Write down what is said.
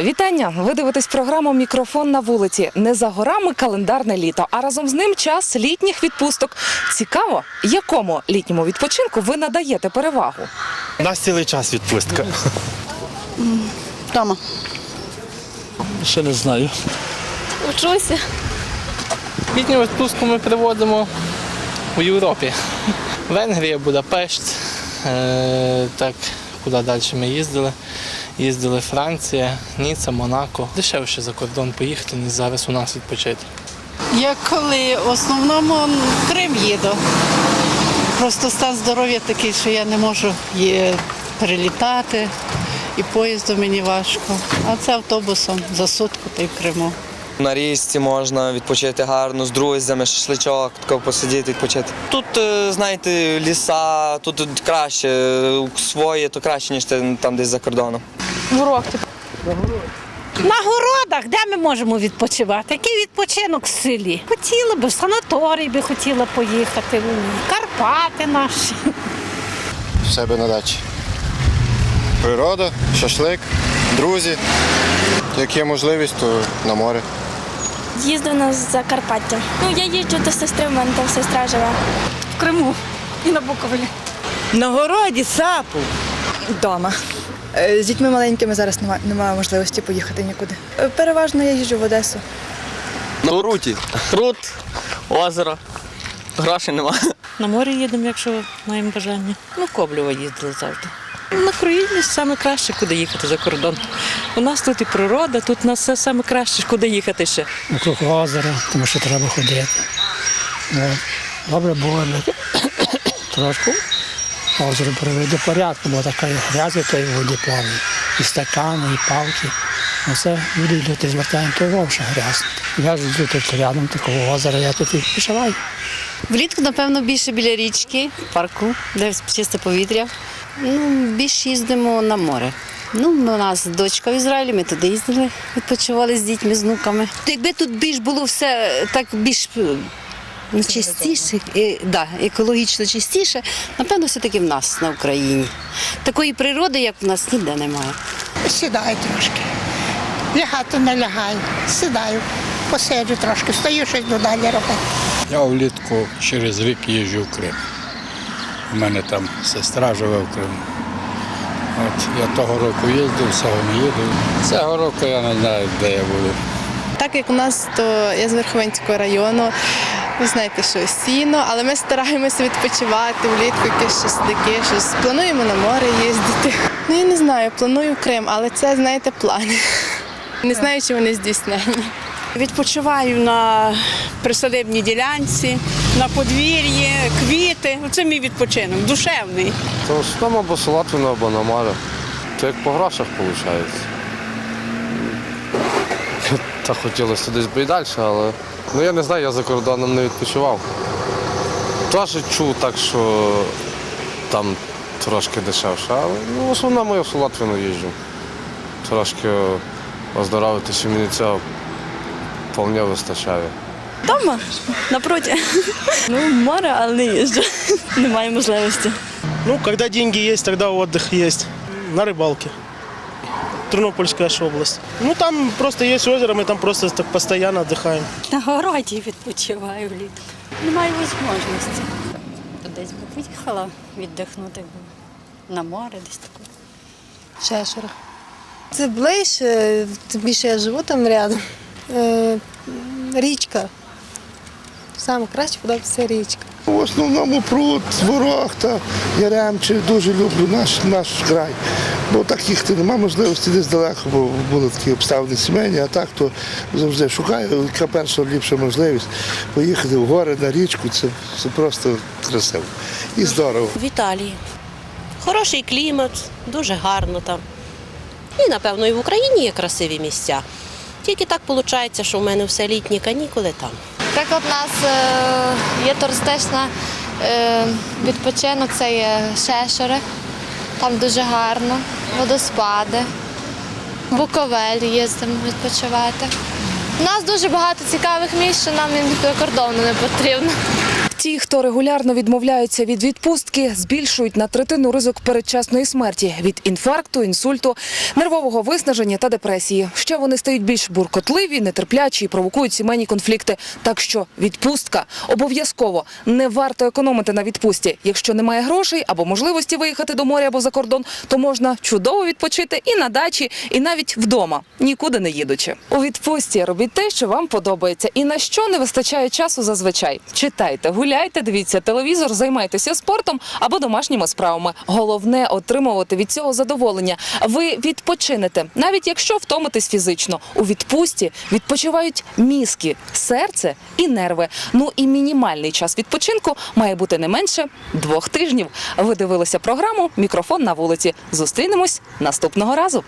Вітання! Ви дивитесь програму Мікрофон на вулиці. Не за горами календарне літо, а разом з ним час літніх відпусток. Цікаво, якому літньому відпочинку ви надаєте перевагу? У нас цілий час відпустка. Дома. Ще не знаю. Учуся. Літню відпустку ми проводимо у Європі. Венгрія, Будапешт. Е, так, куди далі ми їздили. Їздили Франція, Ніцца, Монако. Дешевше за кордон поїхати, ніж зараз у нас відпочити. Я коли в основному в Крим їду. Просто стан здоров'я такий, що я не можу перелітати, і поїздом мені важко. А це автобусом за сутку та й в Криму. На річці можна відпочити гарно з друзями, шашличок, тако посидіти, відпочити. Тут, е, знаєте, ліса, тут тут краще, е, своє, то краще, ніж ти там десь за кордоном. На городах, де ми можемо відпочивати? Який відпочинок в селі? Хотіла би в санаторій би хотіла поїхати, в Карпати наші. В себе на дачі. Природа, шашлик, друзі. Як є можливість, то на море. Їздив на Закарпаття. Ну, я їжджу до сестри, в мене там сестра живе. В Криму і на Буковелі. На городі сапу. Дома. Е, З дітьми маленькими зараз немає, немає можливості поїхати нікуди. Е, Переважно я їжджу в Одесу. На руті. Пруд, озеро, грошей нема. На море їдемо, якщо маємо бажання. Ну, в Коблево їздили завжди. На Україні саме краще, куди їхати за кордон. У нас тут і природа, тут у нас все саме краще, куди їхати ще. вокруг озера, тому що треба ходити. Добре було б трошки озеро приведе до порядку, бо така грязь в воді плаває. І стакани, і палки. Ну, це люди йдуть і звертаємо то увагу, що грязно. Я ж йду тут рядом такого озера, я тут і пішиваю. Влітку, напевно, більше біля річки, парку, де чисте повітря. Ну, більше їздимо на море. Ну, у нас дочка в Ізраїлі, ми туди їздили, відпочивали з дітьми, з внуками. Якби тут більш було все так більш ну, чистіше, е, да, екологічно чистіше, напевно, все-таки в нас на Україні. Такої природи, як в нас, ніде немає. Сідаю трошки. Лягати не лягаю. Сідаю, посиджу трошки, стою щось додалі робити. Я влітку через рік їжджу в Крим. У мене там сестра живе в Криму. От я того року їздив, цього не їду. Цього року я не знаю, де я буду. Так як у нас, то я з Верховинського району. Ви знаєте, що сіно, але ми стараємося відпочивати влітку, якісь шашлики, щось. Плануємо на море їздити. Ну я не знаю, планую Крим, але це, знаєте, плани. Не знаю, чи вони здійснені. Відпочиваю на присадибній ділянці, на подвір'ї, квіти. Це мій відпочинок, душевний. То в основному або Солотвино, або на море. То як по грошах виходить. Та хотілося десь би і далі, але ну я не знаю, я за кордоном не відпочивав. Теж чув так, що там трошки дешевше, але ну, в основному я в Солотвино їжджу. Трошки оздоровитися мені цього вполне вистачає. Дома, напроти. Ну, море, але не їжджу. Немає можливості. Ну, коли деньги є, тоді відпочинок є. На рибалці. Тернопільська ж область. Ну там просто є озеро, ми там просто так постійно відпочиваємо. На городі відпочиваю влітку. Немає можливості. Десь би поїхала віддихнути на море, десь таке. Шешера. Це ближче, тим більше я живу там рядом. Е, річка. Саме краще подобається річка. В основному пруд, Ворохта, Яремче. Дуже люблю наш, наш край. Бо так їхати немає можливості десь далеко, бо були такі обставини сімейні, а так то завжди шукаю, яка перша ліпша можливість поїхати в гори на річку. Це, це просто красиво і здорово. В Італії. Хороший клімат, дуже гарно там. І, напевно, і в Україні є красиві місця. Тільки так виходить, що в мене все літні канікули там. Так от у нас е, є туристична е, відпочинок, це є Шешери. Там дуже гарно, водоспади. Буковель їздимо відпочивати. У нас дуже багато цікавих місць, що нам кордону не потрібно. Ті, хто регулярно відмовляються від відпустки, збільшують на третину ризик передчасної смерті від інфаркту, інсульту, нервового виснаження та депресії. Ще вони стають більш буркотливі, нетерплячі і провокують сімейні конфлікти. Так що відпустка обов'язково не варто економити на відпустці. Якщо немає грошей або можливості виїхати до моря або за кордон, то можна чудово відпочити і на дачі, і навіть вдома, нікуди не їдучи. У відпустці робіть те, що вам подобається, і на що не вистачає часу зазвичай. Читайте, гуляйте, дивіться телевізор, займайтеся спортом або домашніми справами. Головне отримувати від цього задоволення. Ви відпочинете, навіть якщо втомитесь фізично. У відпустці відпочивають мізки, серце і нерви. Ну і мінімальний час відпочинку має бути не менше двох тижнів. Ви дивилися програму Мікрофон на вулиці. Зустрінемось наступного разу.